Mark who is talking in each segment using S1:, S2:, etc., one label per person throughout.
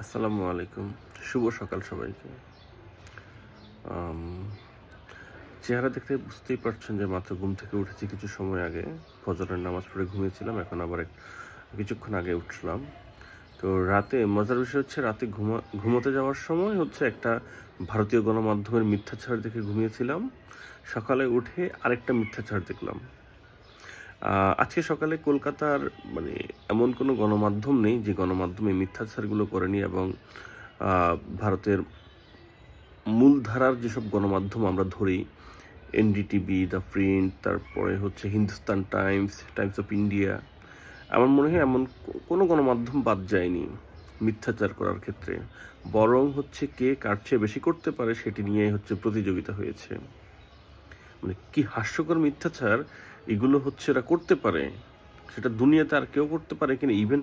S1: আসসালামু আলাইকুম। শুভ সকাল সবাইকে। চেহারা দেখতে বুঝতেই পারছেন যে মাত্র ঘুম থেকে উঠেছি কিছু সময় আগে। ফজরের নামাজ পড়ে ঘুমিয়েছিলাম, এখন আবার কিছুক্ষণ আগে উঠলাম। তো রাতে মজার বিষয় হচ্ছে রাতে ঘুমা ঘুমোতে যাওয়ার সময় হচ্ছে একটা ভারতীয় গণমাধ্যমের মিথ্যাচার দেখে ঘুমিয়েছিলাম। সকালে উঠে আরেকটা মিথ্যাচার দেখলাম। আজকে সকালে কলকাতার মানে এমন কোনো গণমাধ্যম নেই যে গণমাধ্যমে মিথ্যাচারগুলো করেনি এবং ভারতের মূলধারার যেসব গণমাধ্যম আমরা ধরি, এনডিটিভি, দ্য প্রিন্ট, তারপরে হচ্ছে Hindustan times times of India, আমার মনে হয় এমন কোনো গণমাধ্যম বাদ যায়নি মিথ্যাচার করার ক্ষেত্রে। বরং হচ্ছে কে কার চেয়ে বেশি করতে পারে সেটি নিয়ে হচ্ছে প্রতিযোগিতা হয়েছে। মানে কি হাস্যকর মিথ্যাচার এগুলো হচ্ছে এরা করতে পারে, সেটা দুনিয়াতে আর কেউ করতে পারে কিনা ইভেন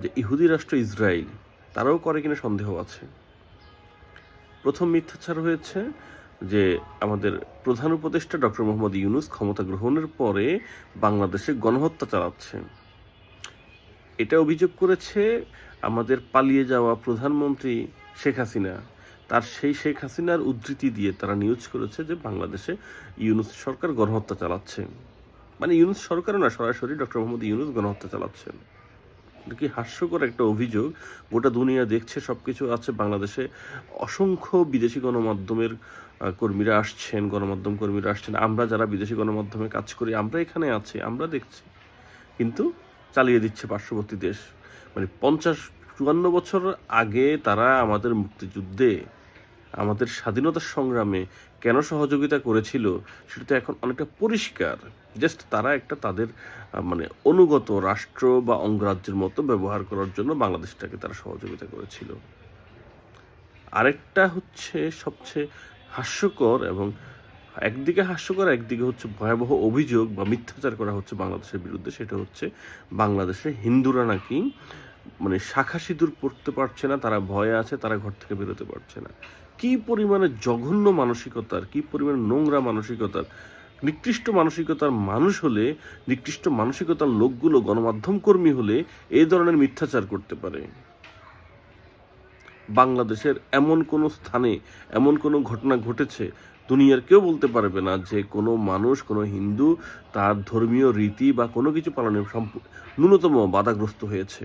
S1: যে ইহুদি রাষ্ট্র ইসরায়েল, তারাও করে কিনা সন্দেহ আছে। প্রথম মিথ্যাচার হয়েছে যে আমাদের প্রধান উপদেষ্টা ডক্টর মোহাম্মদ ইউনুস ক্ষমতা গ্রহণের পরে বাংলাদেশে গণহত্যা চালাচ্ছে। এটা অভিযোগ করেছে আমাদের পালিয়ে যাওয়া প্রধানমন্ত্রী শেখ হাসিনা। তার সেই শেখ হাসিনার উদ্ধৃতি দিয়ে তারা নিউজ করেছে যে বাংলাদেশে ইউনুস সরকার গণহত্যা চালাচ্ছে। মানে ইউনুস সরকারও না, সরাসরি ডক্টর মোহাম্মদ ইউনুস গণহত্যা চালাচ্ছেন। কি হাস্যকর একটা অভিযোগ? গোটা দুনিয়া দেখছে, সবকিছু আছে। বাংলাদেশে অসংখ্য বিদেশি গণমাধ্যমের কর্মীরা আসছেন, গণমাধ্যম কর্মীরা আসছেন। আমরা যারা বিদেশি গণমাধ্যমে কাজ করি, আমরা এখানে আছি, আমরা দেখছি। কিন্তু চালিয়ে দিচ্ছে পার্শ্ববর্তী দেশ। মানে পঞ্চাশ, চুয়ান্ন বছর আগে তারা আমাদের মুক্তিযুদ্ধে আমাদের স্বাধীনতার সংগ্রামে কেন সহযোগিতা করেছিল সেটা তো এখন অনেকটা পরিষ্কার। জাস্ট তারা একটা তাদের মানে অনুগত রাষ্ট্র বা অঙ্গরাজ্যের মতো ব্যবহার করার জন্য বাংলাদেশটাকে তারা সহযোগিতা করেছিল। আরেকটা হচ্ছে সবচেয়ে হাস্যকর এবং একদিকে হাস্যকর, একদিকে হচ্ছে ভয়াবহ অভিযোগ বা মিথ্যাচার করা হচ্ছে বাংলাদেশের বিরুদ্ধে, সেটা হচ্ছে বাংলাদেশে হিন্দুরা নাকি মানে শাখা সিঁদুর পড়তে পারছে না, তারা ভয়ে আছে, তারা ঘর থেকে বেরোতে পারছে না। কি পরিমাণে জঘন্য মানসিকতার, কি পরিমাণে নোংরা মানসিকতার, নিকৃষ্ট মানসিকতার মানুষ হলে, নিকৃষ্ট মানসিকতার লোকগুলো গণমাধ্যম কর্মী হলে এই ধরনের মিথ্যাচার করতে পারে। বাংলাদেশের এমন কোনো স্থানে এমন কোনো ঘটনা ঘটেছে, দুনিয়ার কেউ বলতে পারবে না যে কোনো মানুষ, কোনো হিন্দু তার ধর্মীয় রীতি বা কোনো কিছু পালনে ন্যূনতম বাধাগ্রস্ত হয়েছে।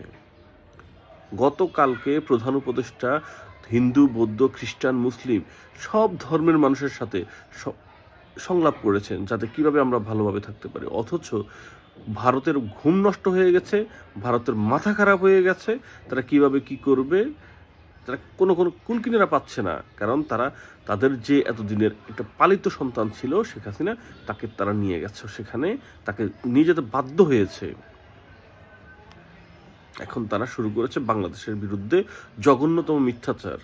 S1: গতকালকে প্রধান উপদেষ্টা, হিন্দু, বৌদ্ধ, খ্রিস্টান, মুসলিম সব ধর্মের মানুষের সাথে সংলাপ করেছেন যাতে কীভাবে আমরা ভালোভাবে থাকতে পারি। অথচ ভারতের ঘুম নষ্ট হয়ে গেছে, ভারতের মাথা খারাপ হয়ে গেছে, তারা কীভাবে কি করবে, তারা কোনো কোনো কুলকিনেরা পাচ্ছে না। কারণ তারা, তাদের যে এতদিনের একটা পালিত সন্তান ছিল শেখ হাসিনা, তাকে তারা নিয়ে গেছে। সেখানে তাকে নিয়ে যেতে বাধ্য হয়েছে। এখন তারা শুরু করেছে বাংলাদেশের বিরুদ্ধে জঘন্যতম মিথ্যাচার।